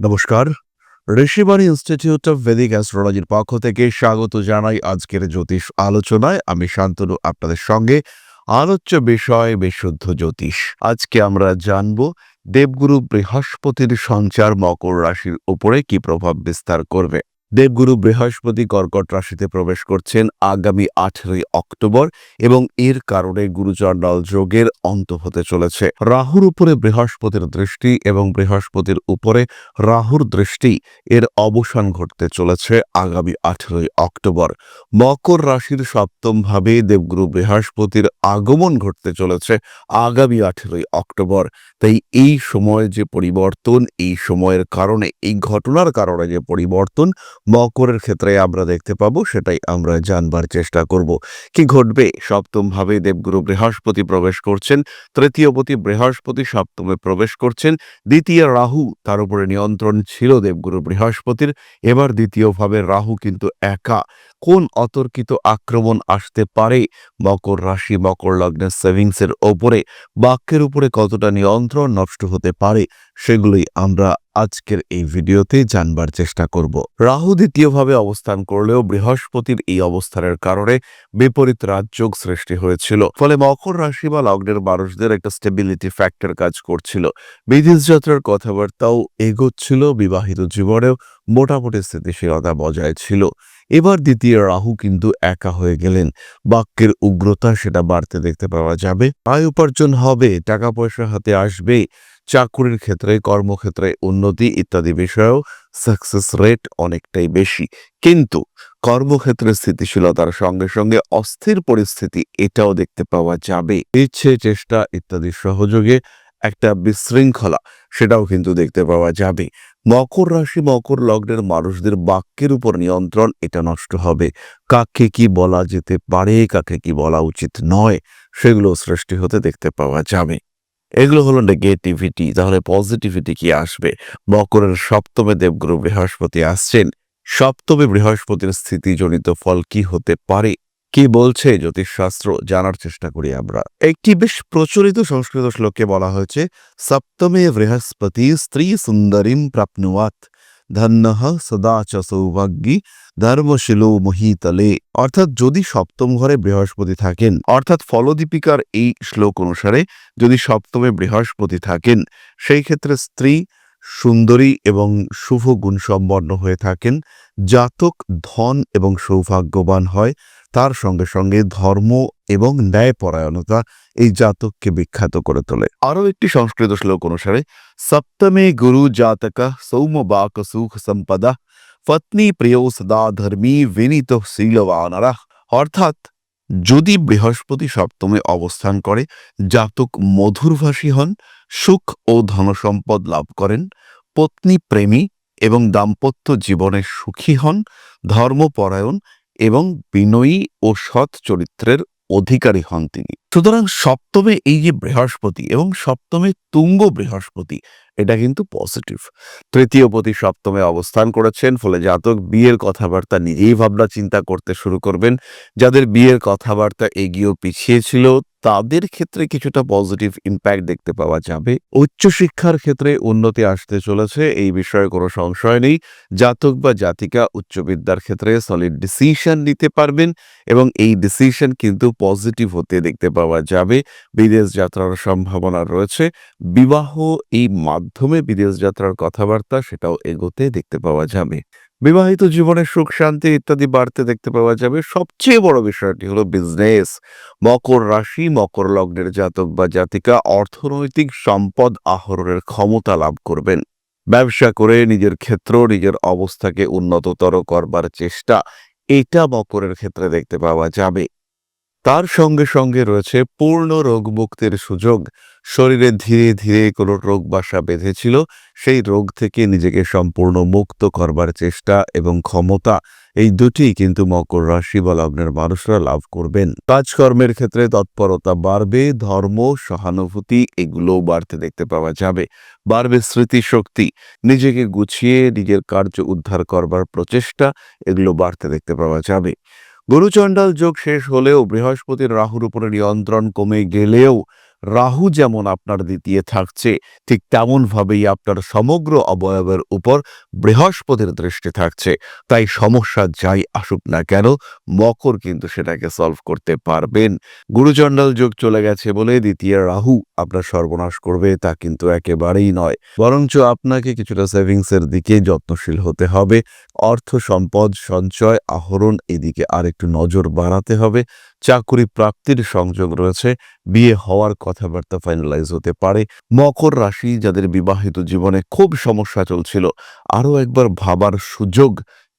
নমস্কার। Rishibani institute of Vedic অ্যাস্ট্রোলজির পক্ষ থেকে স্বাগত জানাই আজকের জ্যোতিষ আলোচনায়। আমি শান্তনু, আপনাদের সঙ্গে আলোচ্য বিষয় বিশুদ্ধ জ্যোতিষ। আজকে আমরা জানব দেবগুরু বৃহস্পতির সঞ্চার মকর রাশির উপরে কি প্রভাব বিস্তার করবে। দেবগুরু বৃহস্পতি কর্কট রাশিতে প্রবেশ করছেন আগামী আঠেরোই অক্টোবর এবং এর কারণে গুরুচণ্ডাল যোগের অন্ত হতে চলেছে। রাহুর উপরে বৃহস্পতির দৃষ্টি এবং বৃহস্পতির উপরে রাহুর দৃষ্টি এর অবসান ঘটতে চলেছে আগামী আঠেরোই অক্টোবর। মকর রাশির সপ্তম ভাবে দেবগুরু বৃহস্পতির আগমন ঘটতে চলেছে আগামী আঠেরোই অক্টোবর। তাই এই সময় যে পরিবর্তন, এই সময়ের কারণে, এই ঘটনার কারণে যে পরিবর্তন মকরের ক্ষেত্রে আমরা দেখতে পাব, সেটাই আমরা জানবার চেষ্টা করব। কি ঘটবে? সপ্তম ভাবে দেবগুরু বৃহস্পতি প্রবেশ করছেন, তৃতীয়পতি বৃহস্পতি সপ্তমে প্রবেশ করছেন, দ্বিতীয় রাহু তার উপরে নিয়ন্ত্রণ ছিল দেবগুরু বৃহস্পতির, এবার দ্বিতীয়ভাবে রাহু কিন্তু একা। কোন অতর্কিত আক্রমণ আসতে পারে? মকর রাশি, মকর লগ্নের সেভিংসের ওপরে বাক্যের উপরে কতটা নিয়ন্ত্রণ নষ্ট হতে পারে? সেগুলোই আমরা আজকের এই ভিডিওতে জানবার চেষ্টা করব। রাহু দ্বিতীয়ভাবে অবস্থান করলেও বৃহস্পতির এই অবস্থানের কারণে বিপরীত রাজযোগ সৃষ্টি হয়েছিল। ফলে মকর রাশি বা লগ্নের মানুষদের একটা স্টেবিলিটি ফ্যাক্টর কাজ করছিল। বিদেশ যাত্রার কথাবার্তাও এগোচ্ছিল, বিবাহিত জীবনেও মোটামুটি স্থিতিশীলতা বজায় ছিল। এবার দ্বিতীয় রাহু কিন্তু একা হয়ে গেলেন। বাক্যের উগ্রতা সেটা বাড়তে দেখতে পাওয়া যাবে। আয় উপার্জন হবে টাকা পয়সা হাতে আসবে চাকুরির ক্ষেত্রে, কর্মক্ষেত্রে উন্নতি ইত্যাদি বিষয়েও সাকসেস রেট অনেকটাই বেশি। কিন্তু কর্মক্ষেত্রে স্থিতিশীলতার সঙ্গে সঙ্গে অস্থির পরিস্থিতি এটাও দেখতে পাওয়া যাবে। ইচ্ছে, চেষ্টা ইত্যাদি সহযোগে একটা বিশৃঙ্খলা সেটাও কিন্তু দেখতে পাওয়া যাবে। মকর রাশি, মকর লগ্নের মানুষদের বাক্যের উপর নিয়ন্ত্রণ, এটা নষ্ট হবে। কাকে কি বলা যেতে পারে, কাকে কি বলা উচিত নয়, সেগুলো সৃষ্টি হতে দেখতে পাওয়া যাবে। এগুলো হলো নেগেটিভিটি তাহলে পজিটিভিটি কি আসবে? মকরের সপ্তমে দেবগুরু বৃহস্পতি আসছেন। সপ্তমে বৃহস্পতির স্থিতিজনিত ফল কি হতে পারে? কি বলছে জ্যোতিষশাস্ত্র জানার চেষ্টা করি আমরা। একটি বেশ প্রচলিত সংস্কৃত শ্লোকে বলা হয়েছে, সপ্তমে বৃহস্পতি স্ত্রী সুন্দরীম প্রাপ্নুয়াত, ধন্য সদা চ সৌভাগ্যী ধর্মশীল মহিতলে। অর্থাৎ যদি সপ্তম ঘরে বৃহস্পতি থাকেন, অর্থাৎ ফলদীপিকার এই শ্লোক অনুসারে যদি সপ্তমে বৃহস্পতি থাকেন, সেই ক্ষেত্রে স্ত্রী, সুন্দরী এবং শুভ গুণসম্পন্ন হয়ে থাকেন, জাতক ধন এবং সৌভাগ্যবান হয় তার সঙ্গে সঙ্গে ধর্ম এবং ন্যায়পরায়ণতা এই জাতককে বিখ্যাত করে তোলে। আরও একটি সংস্কৃত শ্লোক অনুসারে, সপ্তমে গুরু জাতক সৌমবাক সুখ সম্পদা, পত্নী প্রিয় সদা ধর্মী বিনীত শীলবানারা। অর্থাৎ, যদি বৃহস্পতি সপ্তমে অবস্থান করে, জাতক মধুরভাষী হন, সুখ ও ধনসম্পদ লাভ করেন, পত্নী প্রেমী এবং দাম্পত্য জীবনে সুখী হন, ধর্মপরায়ণ এবং বিনয়ী ও সৎ চরিত্রের অধিকারী হন তিনি। সুতরাং সপ্তমে এই যে বৃহস্পতি এবং সপ্তমে তুঙ্গ বৃহস্পতি এটা কিন্তু পজিটিভ তৃতীয় পতি সপ্তমে অবস্থান করেছেন, ফলে জাতক বিয়ের কথাবার্তা নিজেই ভাবনা চিন্তা করতে শুরু করবেন। যাদের বিয়ের কথাবার্তা এগিয়েও পিছিয়ে ছিল, তাদের ক্ষেত্রে কিছুটা পজিটিভ ইম্প্যাক্ট দেখতে পাওয়া যাবে। উচ্চশিক্ষার ক্ষেত্রে উন্নতি আসতে চলেছে, এই বিষয়ে কোনো সংশয় নেই। জাতক বা জাতিকা উচ্চ বিদ্যার ক্ষেত্রে সলিড ডিসিশন নিতে পারবেন এবং এই ডিসিশন কিন্তু পজিটিভ হতে দেখতে পাওয়া যাবে। বিদেশ যাত্রার সম্ভাবনা রয়েছে। বিবাহ এই মাধ্যমে বিদেশ যাত্রার কথাবার্তা সেটাও এগোতে দেখতে পাওয়া যাবে। বিবাহিত জীবনের সুখ, শান্তি ইত্যাদি বাড়তে দেখতে পাওয়া যাবে। সবচেয়ে বড় বিষয়টি হলো বিজনেস মকর রাশি, মকর লগ্নের জাতক বা জাতিকা অর্থনৈতিক সম্পদ আহরণের ক্ষমতা লাভ করবেন। ব্যবসা করে নিজের ক্ষেত্র, নিজের অবস্থাকে উন্নততর করবার চেষ্টা, এটা মকরের ক্ষেত্রে দেখতে পাওয়া যাবে। তার সঙ্গে সঙ্গে রয়েছে পূর্ণ রোগ মুক্তির সুযোগ। শরীরে ধীরে ধীরে কোনো রোগ বাসা বেঁধেছিল, সেই রোগ থেকে নিজেকে সম্পূর্ণ মুক্ত করবার চেষ্টা এবং ক্ষমতা এই দুটি কিন্তু মকর রাশি বা লগ্নের মানুষরা লাভ করবেন। কাজকর্মের ক্ষেত্রে তৎপরতা বাড়বে, ধর্ম, সহানুভূতি এগুলোও বাড়তে দেখতে পাওয়া যাবে। বাড়বে স্মৃতিশক্তি, নিজেকে গুছিয়ে নিজের কার্য উদ্ধার করবার প্রচেষ্টা এগুলো বাড়তে দেখতে পাওয়া যাবে। গুরুচণ্ডাল যোগ শেষ হলেও বৃহস্পতির রাহুর উপরে নিয়ন্ত্রণ কমে গেলেও রাহু যেমন আপনার দ্বিতীয় থাকছে, ঠিক তেমনভাবেই আপনার সমগ্র অবয়বের উপর বৃহস্পতির দৃষ্টি থাকছে। তাই সমস্যা যাই আসুক না কেন, মকর কিন্তু সেটাকে সলভ করতে পারবেন। গুরুচণ্ডাল যোগ চলে গেছে বলে দ্বিতীয় রাহু আপনার সর্বনাশ করবে, তা কিন্তু একেবারেই নয়। বরঞ্চ আপনাকে কিছুটা সেভিংসের দিকে যত্নশীল হতে হবে। অর্থ সম্পদ, সঞ্চয়, আহরণ এদিকে আর একটু নজর বাড়াতে হবে। চাকুরি প্রাপ্তির সংযোগ রয়েছে। বিয়ে হওয়ার কথাবার্তা ফাইনালাইজ হতে পারে। মকর রাশি যাদের বিবাহিত জীবনে খুব সমস্যা চলছিল, আরও একবার ভাবার সুযোগ,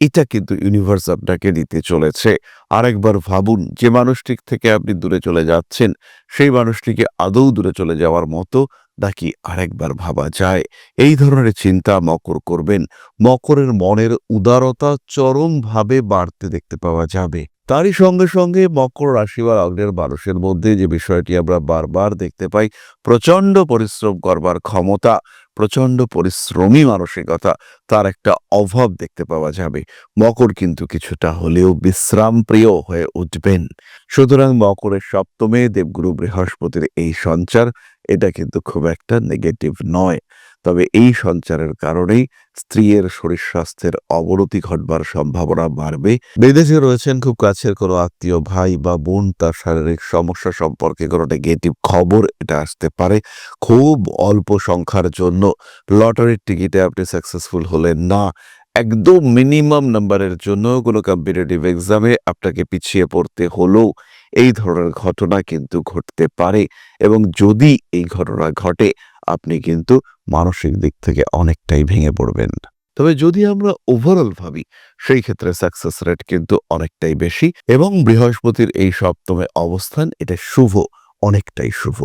এটা কিন্তু ইউনিভার্স আপনাকে দিতে চলেছে। আরেকবার ভাবুন, যে মানুষটির থেকে আপনি দূরে চলে যাচ্ছেন, সেই মানুষটিকে আদৌ দূরে চলে যাওয়ার মতো নাকি আরেকবার ভাবা যায়? এই ধরনের চিন্তা মকর করবেন। মকরের মনের উদারতা চরমভাবে বাড়তে দেখতে পাওয়া যাবে। তারই সঙ্গে সঙ্গে মকর রাশি বা লগ্নের মানুষের মধ্যে যে বিষয়টি আমরা বারবার দেখতে পাই, প্রচণ্ড পরিশ্রম করবার ক্ষমতা, প্রচণ্ড পরিশ্রমী মানসিকতা, তার একটা অভাব দেখতে পাওয়া যাবে। মকর কিন্তু কিছুটা হলেও বিশ্রাম প্রিয় হয়ে উঠবেন। সুতরাং মকরের সপ্তমে দেবগুরু বৃহস্পতির এই সঞ্চার, এটা কিন্তু খুব একটা নেগেটিভ নয়। তবে এই সঞ্চারের কারণেই স্ত্রীর শরীর স্বাস্থ্যের অবনতি ঘটবার সম্ভাবনা বাড়বে। বিদেশে রয়েছেন খুব কাছের কোনো আত্মীয় ভাই বা বোন, তার শারীরিক সমস্যা সম্পর্কে কোনো নেগেটিভ খবর, এটা আসতে পারে। খুব অল্প সংখ্যার জন্য লটারির টিকিটে আপনি সাকসেসফুল হলেন না। একদম মিনিমাম নাম্বারের জন্য কোনো কম্পিটিটিভ এক্সামে আপনাকে পিছিয়ে পড়তে হলেও এই ধরনের ঘটনা কিন্তু ঘটতে পারে। এবং যদি এই ঘটনা ঘটে, আপনি কিন্তু মানসিক দিক থেকে অনেকটাই ভেঙে পড়বেন। তবে যদি আমরা ওভারঅল ভাবি, সেই ক্ষেত্রে সাকসেস রেট কিন্তু অনেকটাই বেশি এবং বৃহস্পতির এই সপ্তমে অবস্থান, এটা শুভ, অনেকটাই শুভ।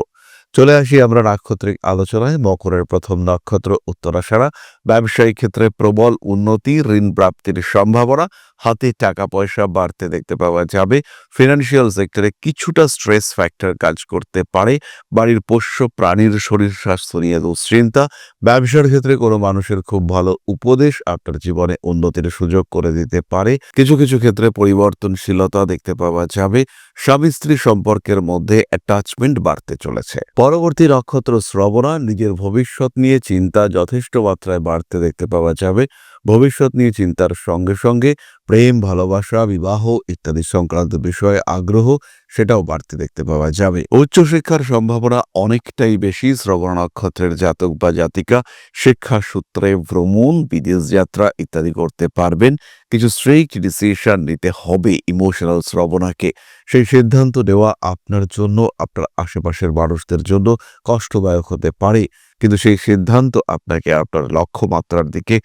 চলে আসি আমরা নাক্ষত্রিক আলোচনায়। মকরের প্রথম নক্ষত্র উত্তরাশারা ব্যবসায়িক ক্ষেত্রে প্রবল উন্নতি, ঋণ প্রাপ্তির সম্ভাবনা, হাতে টাকা পয়সা বাড়তে দেখতে পাওয়া যাবে। ফিনান্সিয়াল সেক্টরে কিছুটা স্ট্রেস ফ্যাক্টর কাজ করতে পারে। বাড়ির পোষ্য প্রাণীর শরীর স্বাস্থ্য নিয়ে দুশ্চিন্তা। ব্যবসার ক্ষেত্রে কোনো মানুষের খুব ভালো উপদেশ আপনার জীবনে উন্নতির সুযোগ করে দিতে পারে। কিছু কিছু ক্ষেত্রে পরিবর্তনশীলতা দেখতে পাওয়া যাবে। স্বামী স্ত্রী সম্পর্কের মধ্যে অ্যাটাচমেন্ট বাড়তে চলেছে। পরবর্তী নক্ষত্র শ্রবণা নিজের ভবিষ্যৎ নিয়ে চিন্তা যথেষ্ট মাত্রায় বাড়তে দেখতে পাওয়া যাবে। ভবিষ্যৎ নিয়ে চিন্তার সঙ্গে সঙ্গে প্রেম, ভালোবাসা, বিবাহ ইত্যাদি সংক্রান্ত বিষয়ে আগ্রহ সেটাও বাড়তে দেখতে পাওয়া যাবে। উচ্চশিক্ষার সম্ভাবনা অনেকটাই বেশি। শ্রবণ নক্ষত্রের জাতক বা জাতিকা, শিক্ষা সূত্রে ভ্রমণ, বিদেশ যাত্রা ইত্যাদি করতে পারবেন। কিছু স্ট্রিক্ট ডিসিশন নিতে হবে ইমোশনাল শ্রবণাকে। সেই সিদ্ধান্ত নেওয়া আপনার জন্য, আপনার আশেপাশের মানুষদের জন্য কষ্টদায়ক হতে পারে। কিন্তু সেই সিদ্ধান্ত আপনাকে আপনার লক্ষ্যমাত্রার দিকে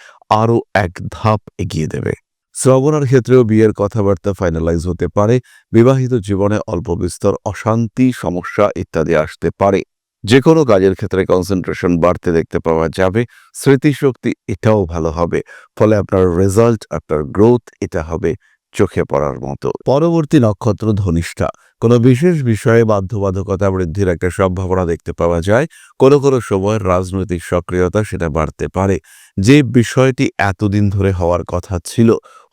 আরও এক ধাপ এগিয়ে দেবে। শ্রবণার ক্ষেত্রেও বিয়ের কথাবার্তা ফাইনালাইজ হতে পারে, বিবাহিত জীবনে অল্প বিস্তর অশান্তি, সমস্যা ইত্যাদি আসতে পারে। যে কোনো কাজের ক্ষেত্রে কনসেন্ট্রেশন বাড়তে দেখতে পাওয়া যাবে, স্মৃতিশক্তি এটাও ভালো হবে, ফলে আপনার রেজাল্ট আপনার গ্রোথ এটা হবে। চোখে পড়ার মতো। পরবর্তী নক্ষত্র ধনিষ্ঠা। কোনো বিশেষ বিষয়ে বাধ্যবাধকতা বৃদ্ধির একটা সম্ভাবনা দেখতে পাওয়া যায়। কোনো কোনো সময় রাজনৈতিক সক্রিয়তা সেটা বাড়তে পারে। যে বিষয়টি এতদিন ধরে হওয়ার কথা ছিল,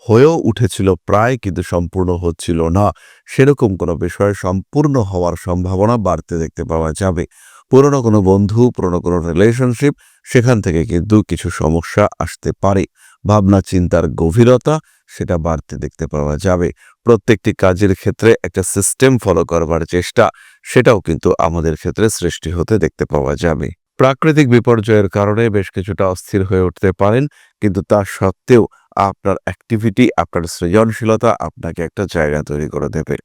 হয়েও উঠেছিল প্রায় কিন্তু সম্পূর্ণ হচ্ছিল না। সেরকম কোনো বিষয়ে সম্পূর্ণ হওয়ার সম্ভাবনা বাড়তে দেখতে পাওয়া যাবে। পুরনো কোনো বন্ধু, পুরনো কোনো রিলেশনশিপ সেখান থেকে কিন্তু কিছু সমস্যা আসতে পারে। ভাবনা, চিন্তার গভীরতা সেটা বাড়তে দেখতে পাওয়া যাবে। প্রত্যেকটি কাজের ক্ষেত্রে একটা সিস্টেম ফলো করবার চেষ্টা, সেটাও কিন্তু আমাদের ক্ষেত্রে সৃষ্টি হতে দেখতে পাওয়া যাবে। প্রাকৃতিক বিপর্যয়ের কারণে বেশ কিছুটা অস্থির হয়ে উঠতে পারেন, কিন্তু তা সত্ত্বেও আপনার অ্যাক্টিভিটি আপনার সৃজনশীলতা আপনাকে একটা জায়গা তৈরি করে দেবে।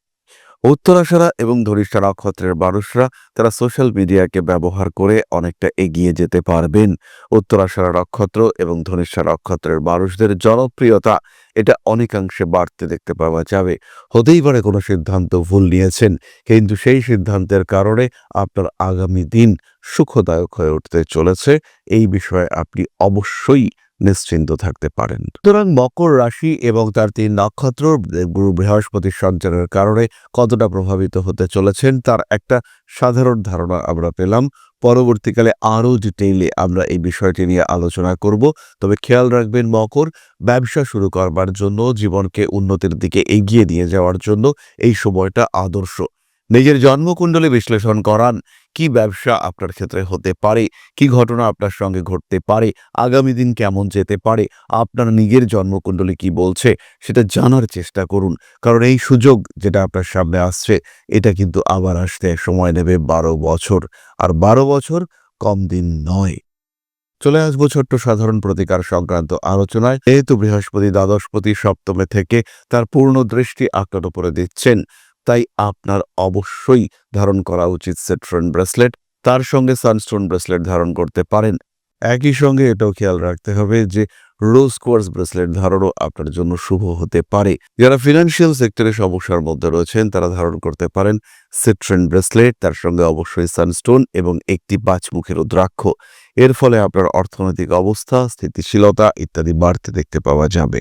উত্তরাশারা এবং ধরিষ্ঠা নক্ষত্রের মানুষরা তারা সোশ্যাল মিডিয়াকে ব্যবহার করে অনেকটা এগিয়ে যেতে পারবেন। উত্তরাশারা নক্ষত্র এবং ধনিষ্ঠা নক্ষত্রের মানুষদের জনপ্রিয়তা এটা অনেকাংশে বাড়তে দেখতে পাওয়া যাবে। হতেই পারে কোনো সিদ্ধান্ত ভুল নিয়েছেন, কিন্তু সেই সিদ্ধান্তের কারণে আপনার আগামী দিন সুখদায়ক হয়ে উঠতে চলেছে। এই বিষয়ে আপনি অবশ্যই নিশ্চিন্ত থাকতে পারেন। সুতরাং মকর রাশি এবং তার তিন নক্ষত্র গুরু বৃহস্পতির সঞ্চারের কারণে কতটা প্রভাবিত হতে চলেছেন তার একটা সাধারণ ধারণা আমরা পেলাম। পরবর্তীকালে আরও ডিটেইলে আমরা এই বিষয়টি নিয়ে আলোচনা করব। তবে খেয়াল রাখবেন মকর ব্যবসা শুরু করবার জন্য, জীবনকে উন্নতির দিকে এগিয়ে নিয়ে যাওয়ার জন্য এই সময়টা আদর্শ। নিজের জন্মকুণ্ডলী বিশ্লেষণ করান, কি ব্যবসা আপনার ক্ষেত্রে হতে পারে, কি ঘটনা আপনার সঙ্গে ঘটতে পারে, আগামী দিন কেমন যেতে পারে, আপনার নিজের জন্মকুণ্ডলী কি বলছে, সেটা জানার চেষ্টা করুন। কারণ এই সুযোগ যেটা আপনার সামনে আসছে, এটা কিন্তু আবার আসতে সময় নেবে বারো বছর। আর বারো বছর কম দিন নয়। চলে আসব ছোট্ট সাধারণ প্রতিকার সংক্রান্ত আলোচনায়। যেহেতু বৃহস্পতি দ্বাদশপতি সপ্তমে থেকে তার পূর্ণ দৃষ্টি আপনার উপরে দিচ্ছেন তাই আপনার অবশ্যই ধারণ করা উচিত সেট্রন ব্রেসলেট। তার সঙ্গে সানস্টোন ব্রেসলেট ধারণ করতে পারেন। একই সঙ্গে এটাও খেয়াল রাখতে হবে যে রোজ কোয়ার্স ব্রেসলেট ধারণও আপনার জন্য শুভ হতে পারে। যারা ফিনান্সিয়াল সেক্টরে সমস্যার মধ্যে রয়েছেন, তারা ধারণ করতে পারেন সিট্রেন ব্রেসলেট, তার সঙ্গে অবশ্যই সানস্টোন এবং একটি পাঁচমুখের রুদ্রাক্ষ। এর ফলে আপনার অর্থনৈতিক অবস্থা, স্থিতিশীলতা ইত্যাদি বাড়তে দেখতে পাওয়া যাবে।